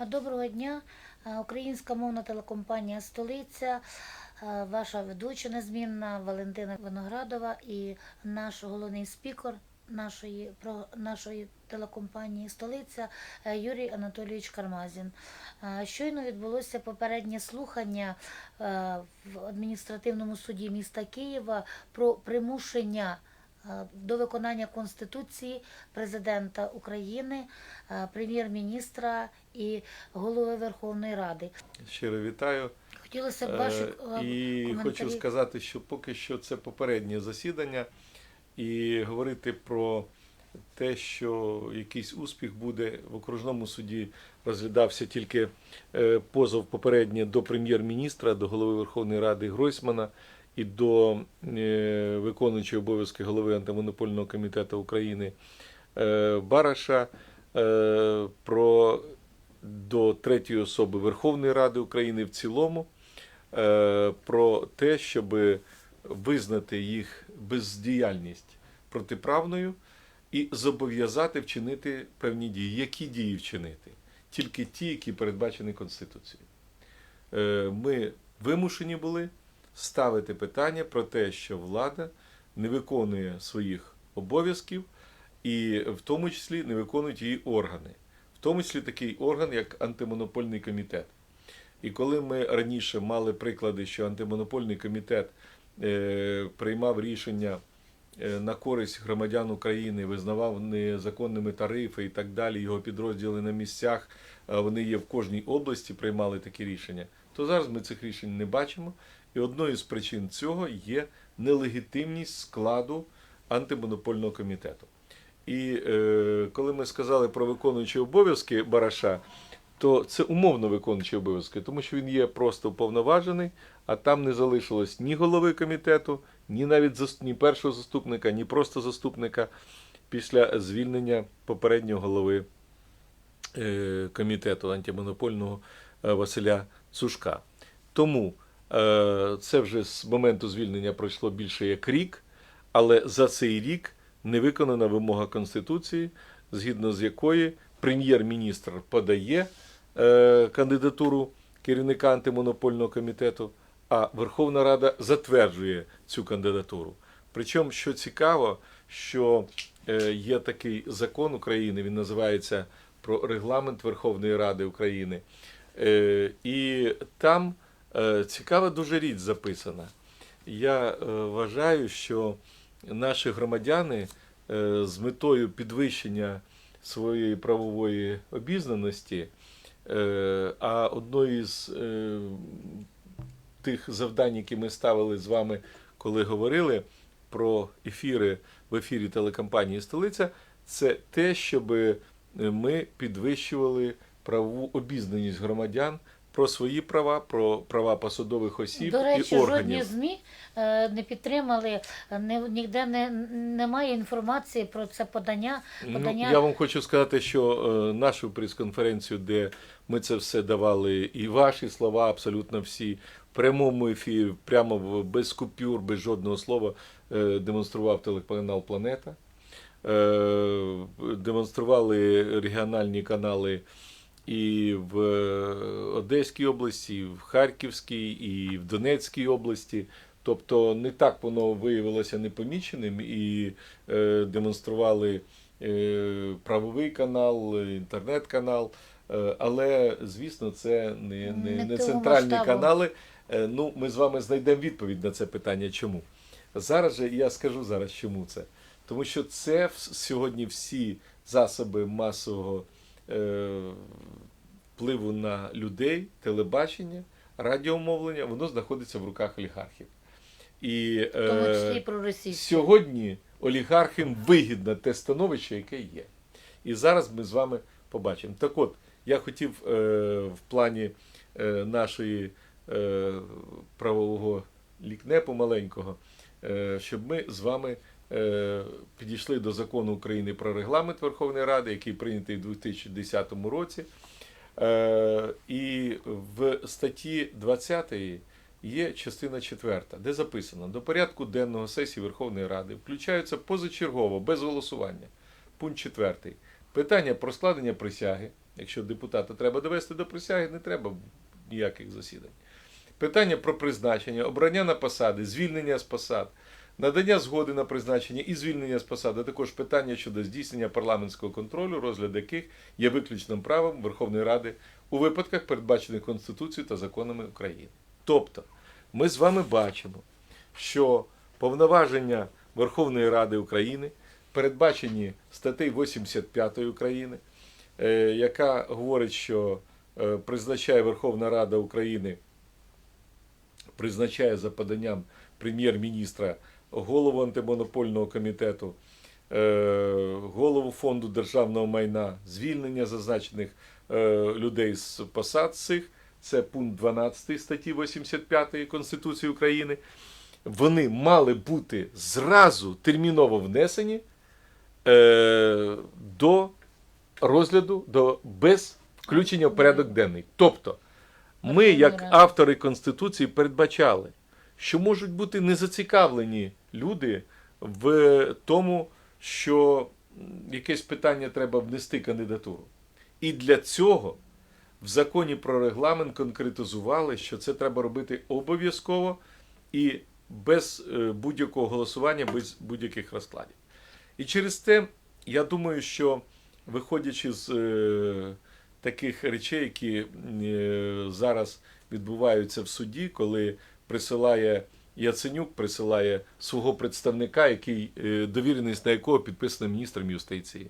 Доброго дня. Українська мовна телекомпанія Столиця, ваша ведуча незмінна Валентина Виноградова і наш головний спікер нашої, про, нашої телекомпанії Столиця е, Юрій Анатолійович Кармазін. Щойно відбулося попереднє слухання е, в адміністративному суді міста Києва про примушення до виконання Конституції президента України, е, прем'єр-міністра і голови Верховної Ради. Щиро вітаю. Хотілося б ваші Е, е, І коментарі. хочу сказати, що поки що це попереднє засідання, і говорити про те, що якийсь успіх буде в окружному суді розглядався тільки е, позов попереднє до прем'єр-міністра, до голови Верховної Ради Гройсмана і до е, виконуючого обов'язки голови антимонопольного комітету України е, Бараша е, про до третьої особи Верховної Ради України в цілому про те, щоб визнати їх бездіяльність протиправною і зобов'язати вчинити певні дії. Які дії вчинити? Тільки ті, які передбачені Конституцією. Ми вимушені були ставити питання про те, що влада не виконує своїх обов'язків, і в тому числі не виконують її органи, в тому числі такий орган, як антимонопольний комітет. І коли ми раніше мали приклади, що антимонопольний комітет е, приймав рішення е, на користь громадян України, визнавав незаконними тарифи і так далі, його підрозділи на місцях, вони є в кожній області, приймали такі рішення, то зараз ми цих рішень не бачимо. І одною з причин цього є нелегітимність складу антимонопольного комітету. І е, коли ми сказали про виконуючі обов'язки Бараша, то це умовно виконуючі обов'язки, тому що він є просто уповноважений, а там не залишилось ні голови комітету, ні навіть ні першого заступника, ні просто заступника після звільнення попереднього голови е, комітету антимонопольного е, Василя Цушка. Тому це вже з моменту звільнення пройшло більше як рік, але за цей рік не виконана вимога Конституції, згідно з якої прем'єр-міністр подає е, кандидатуру керівника антимонопольного комітету, а Верховна Рада затверджує цю кандидатуру. Причому, що цікаво, що е, є такий закон України, він називається про регламент Верховної Ради України. Е, і там е, цікава дуже річ записана. Я е, вважаю, що наші громадяни е, з метою підвищення своєї правової обізнаності, е, а одною з е, тих завдань, які ми ставили з вами, коли говорили про ефіри в ефірі телекомпанії Столиця, це те, щоб ми підвищували правову обізнаність громадян про свої права, про права посадових осіб До речі, і жодні органів. ЗМІ е, не підтримали, не, ніде не, немає інформації про це подання. подання Ну, я вам хочу сказати, що е, нашу прес-конференцію, де ми це все давали, і ваші слова, абсолютно всі, в прямому ефірі, прямо без купюр, без жодного слова, е, демонстрував телеканал Планета. Демонстрували регіональні канали і в е, Одеській області, і в Харківській, і в Донецькій області. Тобто не так воно виявилося непоміченим і е, демонстрували е, правовий канал, інтернет-канал. Е, але, звісно, це не, не, Не не центральні масштабу. канали. Е, ну, ми з вами знайдемо відповідь на це питання. Чому? Зараз же я скажу зараз, чому це. Тому що це сьогодні всі засоби масового впливу на людей, телебачення, радіомовлення, воно знаходиться в руках олігархів. І, е. Сьогодні олігархам вигідне те становище, яке є. І зараз ми з вами побачимо. Так от, я хотів е, в плані е, нашої е, правового лікнепу маленького, е, щоб ми з вами е, підійшли до закону України про регламент Верховної Ради, який прийнятий у 2010 році. Е, і в статті 20 є частина 4, де записано: до порядку денного сесії Верховної Ради включаються позачергово, без голосування. Пункт 4. Питання про складення присяги, Якщо депутата треба довести до присяги, не треба ніяких засідань. Питання про призначення, обрання на посади, звільнення з посад, надання згоди на призначення і звільнення з посади, також питання щодо здійснення парламентського контролю, розгляд яких є виключним правом Верховної Ради у випадках, передбачених Конституцією та законами України. Тобто, ми з вами бачимо, що повноваження Верховної Ради України передбачені статтею 85 України, е, яка говорить, що е, призначає Верховна Рада України, призначає за поданням прем'єр-міністра голову антимонопольного комітету, е, голову фонду державного майна, звільнення зазначених е, людей з посад цих. Це пункт 12 статті 85 Конституції України. Вони мали бути зразу терміново внесені е, до розгляду до, без включення в порядок денний. Тобто, ми, як автори Конституції, передбачали, що можуть бути незацікавлені люди в тому, що якесь питання треба внести кандидатуру. І для цього в законі про регламент конкретизували, що це треба робити обов'язково і без е, будь-якого голосування, без будь-яких розкладів. І через те, я думаю, що виходячи з е, таких речей, які е, зараз відбуваються в суді, коли присилає Яценюк, присилає свого представника, який е, довіреність на якого підписана міністром юстиції.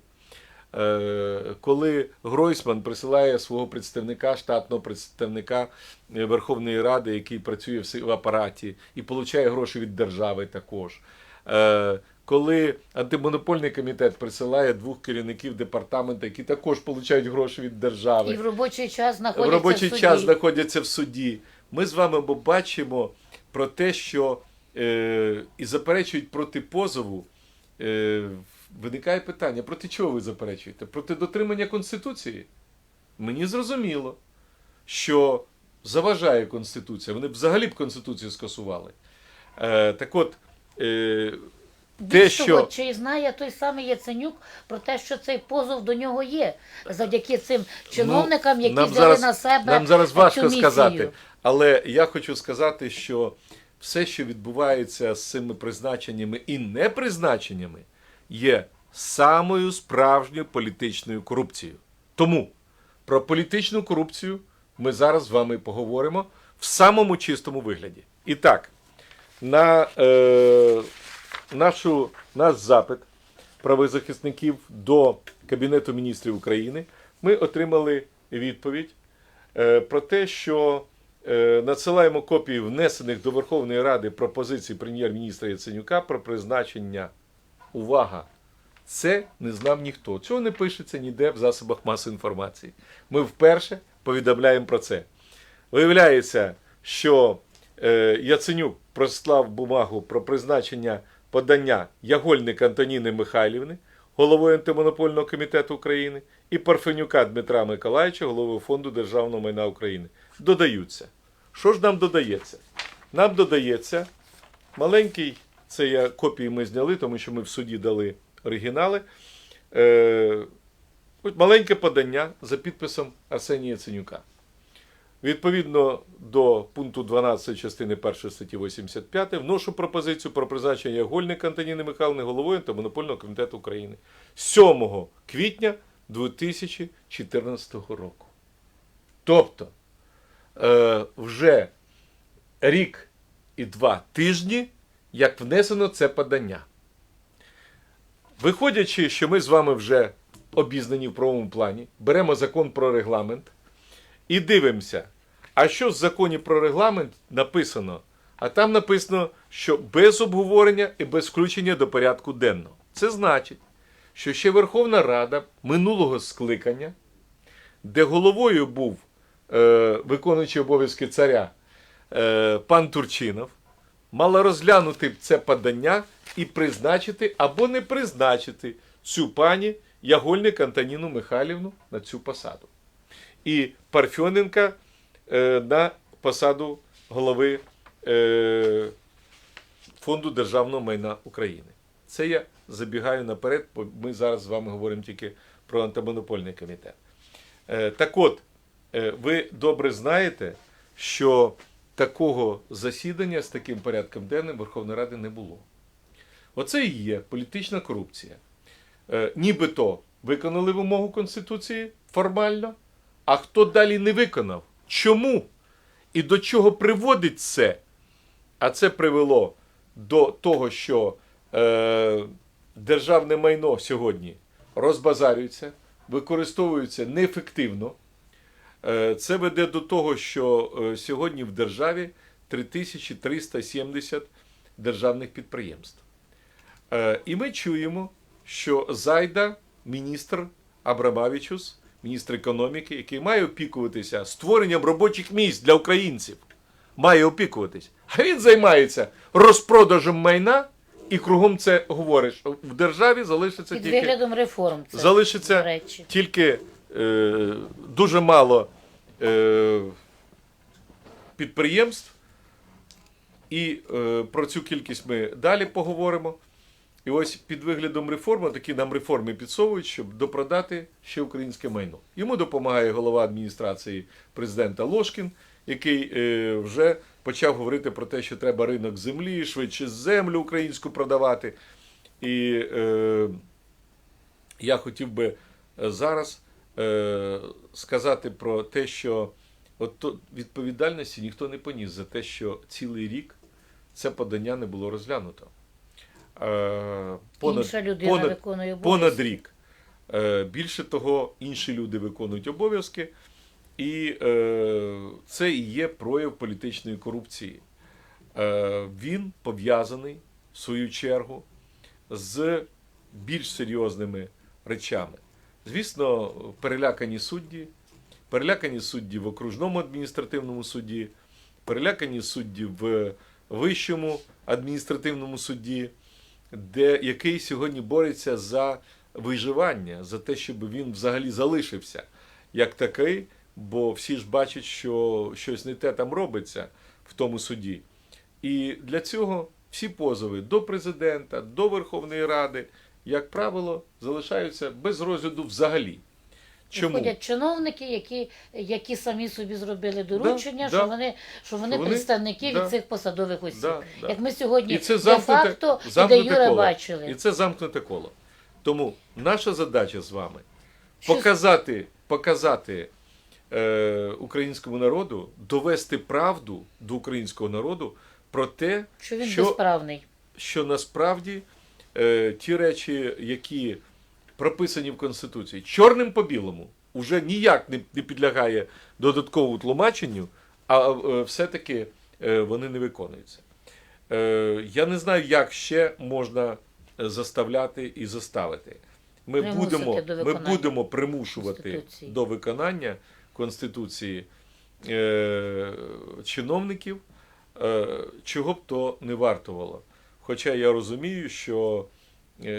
Е, Коли Гройсман присилає свого представника, штатного представника е, Верховної Ради, який працює в в апараті і отримує гроші від держави також. Коли антимонопольний комітет присилає двох керівників департаменту, які також отримують гроші від держави І в робочий час в знаходяться робочий в суді. час знаходяться в суді. Ми з вами бачимо про те, що е, і заперечують проти позову. Е, виникає питання: проти чого ви заперечуєте? Проти дотримання Конституції? Мені зрозуміло, що заважає Конституція. Вони б взагалі б Конституцію скасували. Е, так от. Е, Більш того, що- чи знає той самий Яценюк про те, що цей позов до нього є, завдяки цим чиновникам, які Ну, нам взяли зараз, на себе Нам зараз цю важко місію. сказати, але я хочу сказати, що все, що відбувається з цими призначеннями і непризначеннями, є самою справжньою політичною корупцією. Тому про політичну корупцію ми зараз з вами поговоримо в самому чистому вигляді. І так, на е, нашу, наш запит правозахисників до Кабінету міністрів України ми отримали відповідь е, про те, що е, надсилаємо копії внесених до Верховної Ради пропозицій прем'єр-міністра Яценюка про призначення. Увага! Це не знав ніхто. Цього не пишеться ніде в засобах масової інформації. Ми вперше повідомляємо про це. Виявляється, що е, Яценюк прослав бумагу про призначення подання Ягольника Антоніни Михайлівни, головою антимонопольного комітету України, і Парфенюка Дмитра Миколаївича, головою фонду державного майна України. Додаються. Що ж нам додається? Нам додається маленький, це я копії ми зняли, тому що ми в суді дали оригінали. Е, маленьке подання за підписом Арсенія Яценюка. Відповідно до пункту 12 частини 1 статті 85 вношу пропозицію про призначення Гольника Антоніни Михайловни головою антимонопольного комітету України 7 квітня 2014 року. Тобто е, вже рік і два тижні, як внесено це подання. Виходячи, що ми з вами вже обізнані в правовому плані, беремо закон про регламент і дивимося, а що в законі про регламент написано? А там написано, що без обговорення і без включення до порядку денного. Це значить, що ще Верховна Рада минулого скликання, де головою був е, виконуючий обов'язки царя е, пан Турчинов, мала розглянути це подання і призначити або не призначити цю пані Ягольник Антоніну Михайлівну на цю посаду. І Парфьоненка е, на посаду голови е, Фонду державного майна України. Це я забігаю наперед, бо ми зараз з вами говоримо тільки про антимонопольний комітет. Е, Так от, ви добре знаєте, що такого засідання з таким порядком денним Верховної Ради не було. Оце і є політична корупція. Нібито виконали вимогу Конституції формально, а хто далі не виконав? Чому? І до чого приводить це? А це привело до того, що е, державне майно сьогодні розбазарюється, використовується неефективно. Е, Це веде до того, що е, сьогодні в державі 3370 державних підприємств. Е, І ми чуємо, що зайда міністр Абрамавічус, міністр економіки, який має опікуватися створенням робочих місць для українців, має опікуватись. А він займається розпродажем майна і кругом це говорить, що в державі залишиться Під тільки виглядом реформ. Це, залишиться до речі. тільки е, дуже мало е, підприємств, і е, про цю кількість ми далі поговоримо. І ось під виглядом реформи, такі нам реформи підсовують, щоб допродати ще українське майно. Йому допомагає голова адміністрації президента Лошкін, який е, вже почав говорити про те, що треба ринок землі, швидше землю українську продавати. І е, я хотів би е, зараз е, сказати про те, що от то відповідальності ніхто не поніс за те, що цілий рік це подання не було розглянуто. Е, Інша людина понад, виконує обов'язки. понад рік. Е, Більше того, інші люди виконують обов'язки, і е, це і є прояв політичної корупції. Він пов'язаний, в свою чергу, з більш серйозними речами. Звісно, перелякані судді, перелякані судді в окружному адміністративному суді, перелякані судді в Вищому адміністративному суді, де, який сьогодні бореться за виживання, за те, щоб він взагалі залишився як такий, бо всі ж бачать, що щось не те там робиться в тому суді. І для цього всі позови до президента, до Верховної Ради, як правило, залишаються без розгляду взагалі. Чому? Виходять чиновники, які, які самі собі зробили доручення, да. що вони, що вони Що вони- представники да. від цих посадових осіб. Да, да. Як ми сьогодні І це де замкнуте, і де замкнуте Юре коло. бачили. І це замкнуте коло. Тому наша задача з вами Що- показати, показати е, українському народу, довести правду до українського народу про те, Що він що, безправний. що насправді е, ті речі, які прописані в Конституції, чорним по білому, уже ніяк не, не підлягає додатковому тлумаченню, а е, все-таки е, вони не виконуються. Е, я не знаю, як ще можна заставляти і заставити. Ми Примусити будемо, ми будемо примушувати до виконання Конституції е, чиновників, е, чого б то не вартувало. Хоча я розумію, що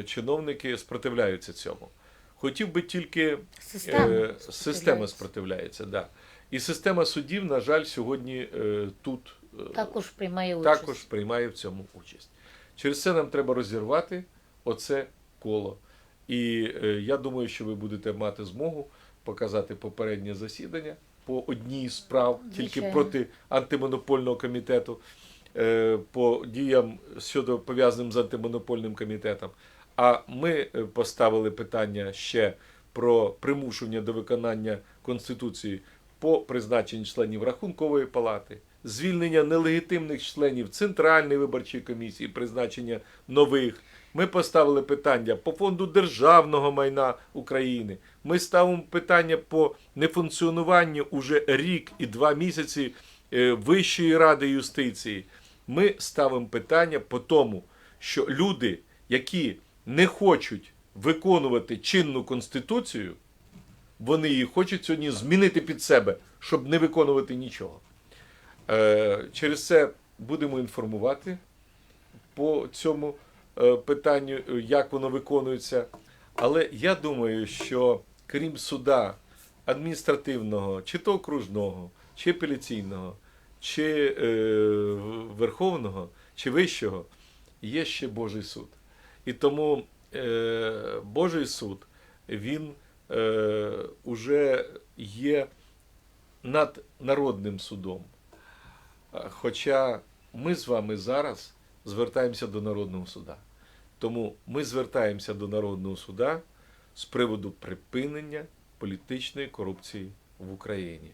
чиновники спротивляються цьому. Хотів би тільки Система. Е, система спротивляється, да. І система судів, на жаль, сьогодні е, тут е, Також приймає участь. також приймає в цьому участь. Через це нам треба розірвати оце коло. І е, я думаю, що ви будете мати змогу показати попереднє засідання по одній з справ, тільки проти антимонопольного комітету, е, по діям щодо пов'язаним з антимонопольним комітетом. А ми е, поставили питання ще про примушення до виконання Конституції по призначенню членів Рахункової палати, звільнення нелегітимних членів Центральної виборчої комісії, призначення нових. Ми поставили питання по фонду державного майна України. Ми ставимо питання по нефункціонуванню уже рік і два місяці е, Вищої ради юстиції. Ми ставимо питання по тому, що люди, які не хочуть виконувати чинну конституцію, вони її хочуть сьогодні змінити під себе, щоб не виконувати нічого. Е, Через це будемо інформувати по цьому е, питанню, як воно виконується. Але я думаю, що крім суда адміністративного, чи то окружного, чи апеляційного, чи е, Верховного, чи Вищого, є ще Божий суд. І тому е, Божий суд, він е, уже є над народним судом. Хоча ми з вами зараз звертаємося до Народного суда. Тому ми звертаємося до Народного суда з приводу припинення політичної корупції в Україні.